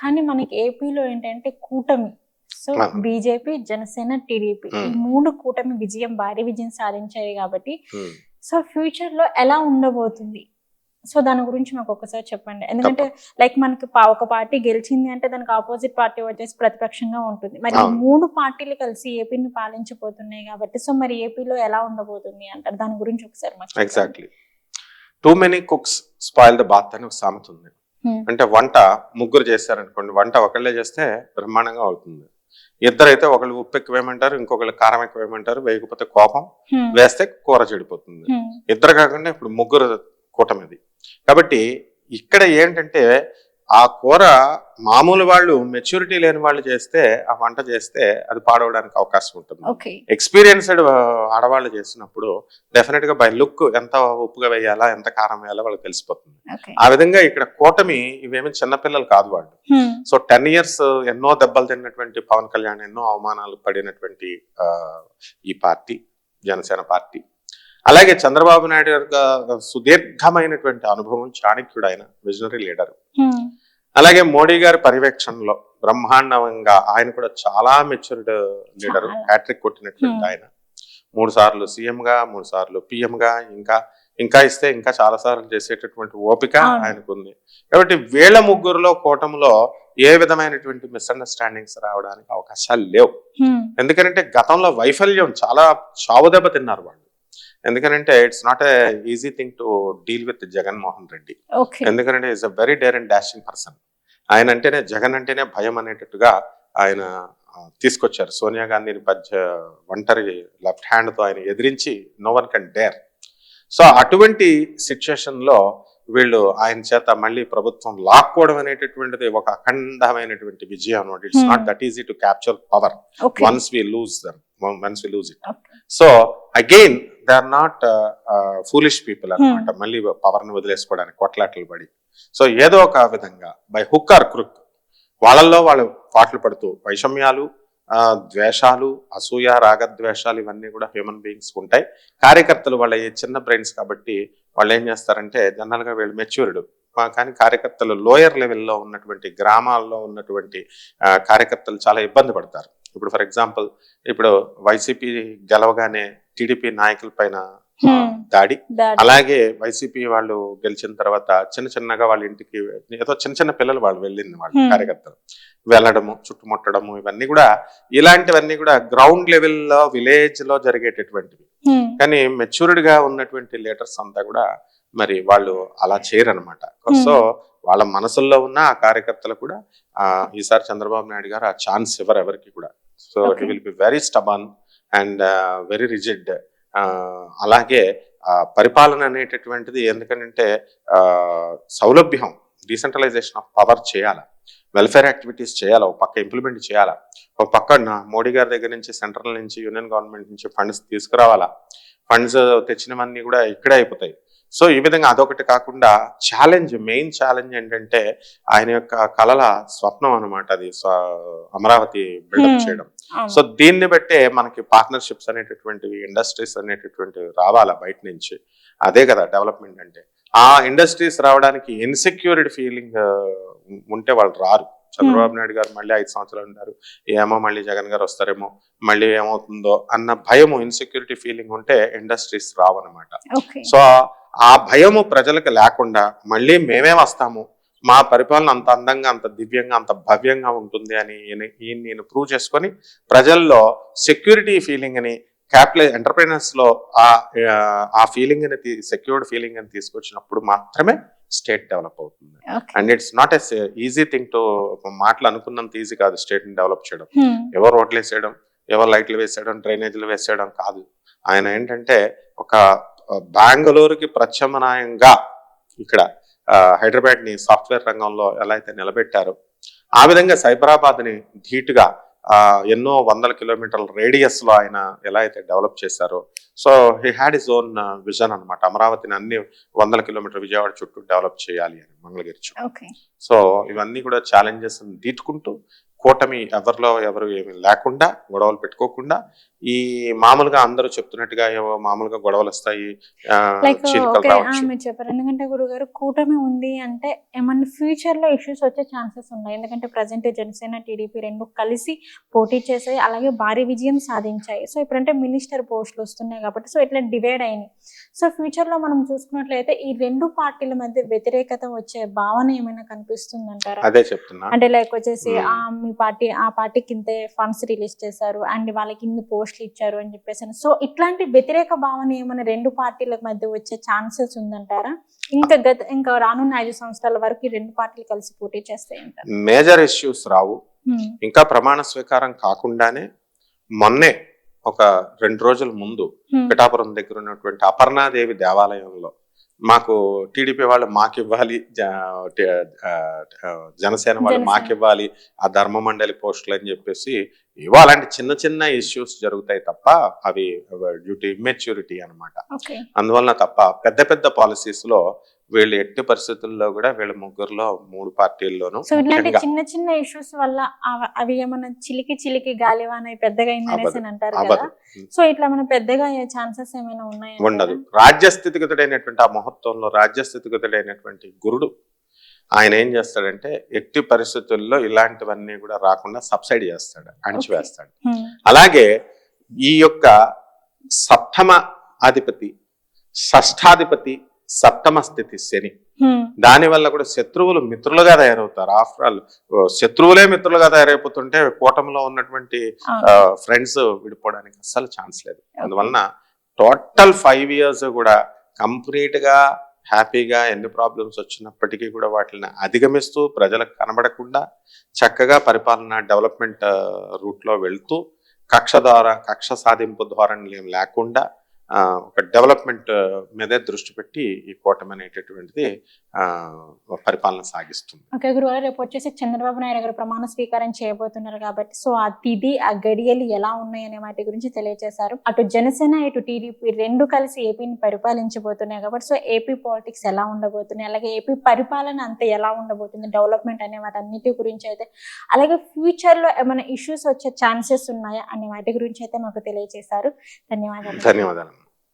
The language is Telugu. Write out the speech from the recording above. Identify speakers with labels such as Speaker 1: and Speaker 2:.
Speaker 1: కానీ మనకి ఏపీలో ఏంటంటే కూటమి సో. బీజేపీ జనసేన టీడీపీ ఈ. మూడు కూటమి విజయం భారీ విజయం సాధించాయి కాబట్టి. సో ఫ్యూచర్లో ఎలా ఉండబోతుంది సో దాని గురించి మాకు ఒకసారి చెప్పండి ఎందుకంటే లైక్ మనకి ఒక పార్టీ గెలిచింది అంటే దానికి ఆపోజిట్ పార్టీ వచ్చేసి ప్రతిపక్షంగా ఉంటుంది మరి. మూడు పార్టీలు కలిసి ఏపీని పాలించబోతున్నాయి కాబట్టి సో మరి ఏపీలో ఎలా ఉండబోతుంది అంటారు దాని గురించి ఒకసారి.
Speaker 2: Exactly too many cooks spoil the broth అని ఒక సామెత ఉంది. అంటే వంట ముగ్గురు చేస్తారనుకోండి వంట ఒకళ్ళే చేస్తే బ్రహ్మాండంగా అవుతుంది ఇద్దరైతే ఒకళ్ళు ఉప్పు ఎక్కువ వేయమంటారు ఇంకొకళ్ళు కారం ఎక్కువ వేయమంటారు వేయకపోతే కోపం. వేస్తే కూర చెడిపోతుంది. ఇద్దరు కాకుండా ఇప్పుడు ముగ్గురు కూటమిది కాబట్టి ఇక్కడ ఏంటంటే ఆ కూర మామూలు వాళ్ళు మెచ్యూరిటీ లేని వాళ్ళు చేస్తే ఆ వంట చేస్తే అది పాడవడానికి అవకాశం ఉంటుంది. ఎక్స్పీరియన్స్డ్ ఆడవాళ్ళు చేసినప్పుడు డెఫినెట్గా బై లుక్ ఎంత ఉప్పుగా వేయాలా ఎంత కారం వేయాలా వాళ్ళకి తెలిసిపోతుంది. ఆ విధంగా ఇక్కడ కూటమి ఇవేమి చిన్నపిల్లలు కాదు వాళ్ళు. సో టెన్ ఇయర్స్ ఎన్నో దెబ్బలు తిన్నటువంటి పవన్ కళ్యాణ్ ఎన్నో అవమానాలు పడినటువంటి ఈ పార్టీ జనసేన పార్టీ. అలాగే చంద్రబాబు నాయుడు గారు సుదీర్ఘమైనటువంటి అనుభవం చాణక్యుడు ఆయన విజనరీ లీడర్. అలాగే మోడీ గారి పర్యవేక్షణలో బ్రహ్మాండంగా ఆయన కూడా చాలా మెచ్యూర్డ్ లీడర్. హ్యాట్రిక్ కొట్టినటువంటి
Speaker 1: Hmm.
Speaker 2: ఆయన మూడు సార్లు సీఎం గా మూడు సార్లు పిఎం గా ఇంకా ఇంకా ఇస్తే ఇంకా చాలా సార్లు చేసేటటువంటి ఓపిక. ఆయనకు ఉంది కాబట్టి వీళ్ళ ముగ్గురులో కూటమిలో ఏ విధమైనటువంటి మిస్అండర్స్టాండింగ్స్ రావడానికి అవకాశాలు లేవు
Speaker 1: Hmm.
Speaker 2: ఎందుకంటే గతంలో వైఫల్యం చాలా చావు దెబ్బ తిన్నారు వాళ్ళు ఎందుకంటే it's not a easy thing to deal with Jaganmohan Reddy. ఎందుకంటే is a very dare and dashing person ఆయన అంటేనే జగన్ అంటేనే భయం అనేటట్టుగా ఆయన తీసుకొచ్చారు. సోనియా గాంధీని పద్య ఒంటరి లెఫ్ట్ హ్యాండ్తో ఆయన ఎదిరించి no one can dare so అటువంటి సిచ్యుయేషన్లో వీళ్ళు ఆయన చేత మళ్ళీ ప్రభుత్వం లాక్కోవడం అనేటటువంటిది ఒక అఖండమైనటువంటి విజయం అనమాట. It's. Not that easy to capture power once we lose them once we lose it so again they are not foolish people అన్నమాట. మళ్ళీ పవర్ని వదిలేసుకోవడానికి కొట్లాటలు పడి. సో ఏదో ఒక విధంగా బై హుక్ ఆర్ క్రుక్ వాళ్ళల్లో వాళ్ళు పాటలు పడుతూ వైషమ్యాలు ఆ, ద్వేషాలు అసూయ రాగద్వేషాలు ఇవన్నీ కూడా హ్యూమన్ బీయింగ్స్ ఉంటాయి. కార్యకర్తలు వాళ్ళ చిన్న బ్రెయిన్స్ కాబట్టి వాళ్ళు ఏం చేస్తారంటే జనరల్గా వీళ్ళు మెచ్యూర్డ్. కానీ కార్యకర్తలు లోయర్ లెవెల్లో ఉన్నటువంటి గ్రామాల్లో ఉన్నటువంటి కార్యకర్తలు చాలా ఇబ్బంది పడతారు. ఇప్పుడు ఫర్ ఎగ్జాంపుల్ ఇప్పుడు వైసీపీ గెలవగానే టీడీపీ నాయకుల పైన. దాడి అలాగే వైసీపీ వాళ్ళు గెలిచిన తర్వాత చిన్న చిన్నగా వాళ్ళ ఇంటికి ఏదో చిన్న చిన్న పిల్లలు వాళ్ళు వెళ్ళింది వాళ్ళ. కార్యకర్తలు వెళ్ళడము చుట్టుముట్టడము ఇవన్నీ కూడా ఇలాంటివన్నీ కూడా గ్రౌండ్ లెవెల్లో విలేజ్లో జరిగేటటువంటివి. కానీ మెచ్యూర్డ్గా ఉన్నటువంటి లీడర్స్ అంతా కూడా మరి వాళ్ళు అలా చేయరనమాట. సో వాళ్ళ మనసుల్లో ఉన్న ఆ కార్యకర్తలు కూడా ఈసారి చంద్రబాబు నాయుడు గారు ఆ ఛాన్స్ ఇవ్వరు ఎవరికి కూడా so. He will be very stubborn and very rigid అలాగే పరిపాలన అనేటటువంటిది ఎందుకంటే సౌలభ్యం డీసెంట్రలైజేషన్ ఆఫ్ పవర్ చేయాలి. వెల్ఫేర్ యాక్టివిటీస్ చేయాలి ఒక పక్క ఇంప్లిమెంట్ చేయాలా. ఒక పక్క మోడీ గారి దగ్గర నుంచి సెంట్రల్ నుంచి యూనియన్ గవర్నమెంట్ నుంచి ఫండ్స్ తీసుకురావాలా. ఫండ్స్ తెచ్చినవన్నీ కూడా ఇక్కడే అయిపోతాయి. సో ఈ విధంగా అదొకటి కాకుండా ఛాలెంజ్ మెయిన్ ఛాలెంజ్ ఏంటంటే ఆయన యొక్క కళల స్వప్నం అనమాట అది అమరావతి బిల్డప్. చేయడం. సో దీన్ని బట్టే మనకి పార్ట్నర్షిప్స్ అనేటటువంటివి ఇండస్ట్రీస్ అనేటటువంటివి రావాలా బయట నుంచి. అదే కదా డెవలప్మెంట్ అంటే. ఆ ఇండస్ట్రీస్ రావడానికి ఇన్సెక్యూరిటీ ఫీలింగ్ ఉంటే వాళ్ళు రారు. చంద్రబాబు నాయుడు గారు మళ్ళీ ఐదు సంవత్సరాలు ఉంటారు. ఏమో మళ్ళీ జగన్ గారు వస్తారేమో మళ్ళీ ఏమవుతుందో అన్న భయము ఇన్సెక్యూరిటీ ఫీలింగ్ ఉంటే ఇండస్ట్రీస్ రావన్నమాట.
Speaker 1: ఓకే.
Speaker 2: సో ఆ భయము ప్రజలకు లేకుండా మళ్ళీ మేమే వస్తాము. మా పరిపాలన అంత అందంగా అంత దివ్యంగా అంత భవ్యంగా ఉంటుంది అని ఈయన- నేను ప్రూవ్ చేసుకొని ప్రజల్లో సెక్యూరిటీ ఫీలింగ్ అని క్యాపిటల్ ఎంటర్ప్రైనర్స్లో ఆ ఆ ఫీలింగ్ అని సెక్యూర్డ్ ఫీలింగ్ అని తీసుకొచ్చినప్పుడు మాత్రమే స్టేట్ డెవలప్ అవుతుంది. And it's not as easy thing to మాటలు అనుకున్నంత ఈజీ కాదు స్టేట్ని డెవలప్ చేయడం.
Speaker 1: Hmm.
Speaker 2: ఎవరు రోడ్లు వేసేయడం ఎవరు లైట్లు వేసేయడం డ్రైనేజీలు వేసేయడం కాదు. ఆయన ఏంటంటే ఒక బెంగళూరుకి ప్రత్యామ్నాయంగా ఇక్కడ హైదరాబాద్ని సాఫ్ట్వేర్ రంగంలో ఎలా అయితే నిలబెట్టారో ఆ విధంగా సైబరాబాద్ని ధీటుగా ఆ, ఎన్నో వందల కిలోమీటర్ల రేడియస్లో ఆయన ఎలా అయితే డెవలప్ చేశారో. So he had his own vision అనమాట అమరావతిని అన్ని వందల కిలోమీటర్ విజయవాడ చుట్టూ డెవలప్ చేయాలి అని మంగళగిరి సో ఇవన్నీ కూడా ఛాలెంజెస్ దీటుకుంటూ కూటమి ఎవరిలో ఎవరు ఏమి లేకుండా గొడవలు పెట్టుకోకుండా ఈ మామూలుగా అందరూ చెప్తున్నట్టుగా ఏవో మామూలుగా గొడవలు వస్తాయి
Speaker 1: చెప్పారు. ఎందుకంటే గురుగారు కూటమి ఉంది అంటే ఏమన్నా ఫ్యూచర్లో ఇష్యూస్ వచ్చే ఛాన్సెస్ ఉన్నాయి. ఎందుకంటే ప్రజెంట్ జనసేన టీడీపీ రెండు కలిసి పోటీ చేసాయి అలాగే భారీ విజయం సాధించాయి. సో ఇప్పుడంటే మినిస్టర్ పోస్టులు వస్తున్నాయి కాబట్టి సో ఇట్లా డివైడ్ అయినాయి. సో ఫ్యూచర్లో మనం చూసుకున్నట్లయితే ఈ రెండు పార్టీల మధ్య వ్యతిరేకత వచ్చే భావన ఏమైనా కనిపిస్తుందంటారా?
Speaker 2: అదే చెప్తున్నా.
Speaker 1: అంటే లైక్ వచ్చేసి. ఆ మీ పార్టీ ఆ పార్టీకి ఇంతే ఫండ్స్ రిలీజ్ చేశారు అండ్ వాళ్ళకి ఇన్ని పోస్టులు ఇచ్చారు అని చెప్పేసి సో ఇట్లాంటి వ్యతిరేక భావన ఏమైనా రెండు పార్టీల మధ్య వచ్చే ఛాన్సెస్ ఉందంటారా? ఇంకా గత ఇంకా రానున్న ఐదు సంవత్సరాల వరకు ఈ రెండు పార్టీలు కలిసి పోటీ చేస్తాయి
Speaker 2: మేజర్ ఇష్యూస్ రావు. ఇంకా ప్రమాణ స్వీకారం కాకుండానే మొన్నే ఒక రెండు రోజుల ముందు పిఠాపురం దగ్గర ఉన్నటువంటి అపర్ణాదేవి దేవాలయంలో మాకు టీడీపీ వాళ్ళు మాకు ఇవ్వాలి జనసేన వాళ్ళు. మాకు ఇవ్వాలి ఆ ధర్మ మండలి పోస్టులు అని చెప్పేసి ఇవో అలాంటి చిన్న చిన్న ఇష్యూస్ జరుగుతాయి తప్ప అవి డ్యూ టు ఇమ్మెచ్యూరిటీ అనమాట అందువలన తప్ప పెద్ద పెద్ద పాలసీస్లో వీళ్ళు ఎట్టి పరిస్థితుల్లో కూడా వీళ్ళ ముగ్గురులో మూడు పార్టీల్లోనూ
Speaker 1: సో ఇట్లాంటి చిన్న చిన్న ఇష్యూస్ వల్ల అవ- ఏమైనా చిలికి చిలికి గాలివాన పెద్దగా అయింది అనేసి అని అంటారు కదా. సో ఇట్లా మన పెద్దగా అయ్యే ఛాన్సెస్ ఏమైనా ఉన్నాయి?
Speaker 2: ఉండదు. రాజ్య స్థితిగతుడైనటువంటి ఆ మహత్వంలో రాజ్య స్థితిగతుడైనటువంటి గురుడు ఆయన ఏం చేస్తాడంటే ఎట్టి పరిస్థితుల్లో ఇలాంటివన్నీ కూడా రాకుండా సబ్సైడ్ చేస్తాడు అణిచివేస్తాడు. అలాగే ఈ యొక్క సప్తమ అధిపతి షష్ఠాధిపతి సప్తమ స్థితి శని. దాని వల్ల కూడా శత్రువులు మిత్రులుగా తయారవుతారు. ఆఫ్టర్ ఆల్ శత్రువులే మిత్రులుగా తయారైపోతుంటే కూటమిలో ఉన్నటువంటి ఫ్రెండ్స్ విడిపోవడానికి అస్సలు ఛాన్స్ లేదు. అందువలన టోటల్ ఫైవ్ ఇయర్స్ కూడా కంప్లీట్గా హ్యాపీగా ఎన్ని ప్రాబ్లమ్స్ వచ్చినప్పటికీ కూడా వాటిని అధిగమిస్తూ ప్రజలకు కనబడకుండా చక్కగా పరిపాలన డెవలప్మెంట్ రూట్లో వెళ్తూ కక్ష ద్వారా కక్ష సాధింపు ధోరణులు ఏం లేకుండా ఒక డెవలప్మెంట్ మీదే దృష్టి పెట్టి ఈ కూటమి అనేటటువంటిది పరిపాలన సాగిస్తుంది.
Speaker 1: ఓకే గురువారు రేపు వచ్చేసి చంద్రబాబు నాయుడు గారు ప్రమాణ స్వీకారం చేయబోతున్నారు కాబట్టి సో ఆ తిథి ఆ గడియలు ఎలా ఉన్నాయి అనే వాటి గురించి తెలియజేశారు. అటు జనసేన ఇటు టీడీపీ రెండు కలిసి ఏపీని పరిపాలించబోతున్నాయి కాబట్టి సో ఏపీ పాలిటిక్స్ ఎలా ఉండబోతున్నాయి అలాగే ఏపీ పరిపాలన అంతా ఎలా ఉండబోతుంది డెవలప్మెంట్ అనే వాటి అన్నిటి గురించి అయితే అలాగే ఫ్యూచర్లో ఏమైనా ఇష్యూస్ వచ్చే ఛాన్సెస్ ఉన్నాయా అనే వాటి గురించి అయితే మాకు తెలియజేశారు. ధన్యవాదాలు.
Speaker 2: ధన్యవాదాలు.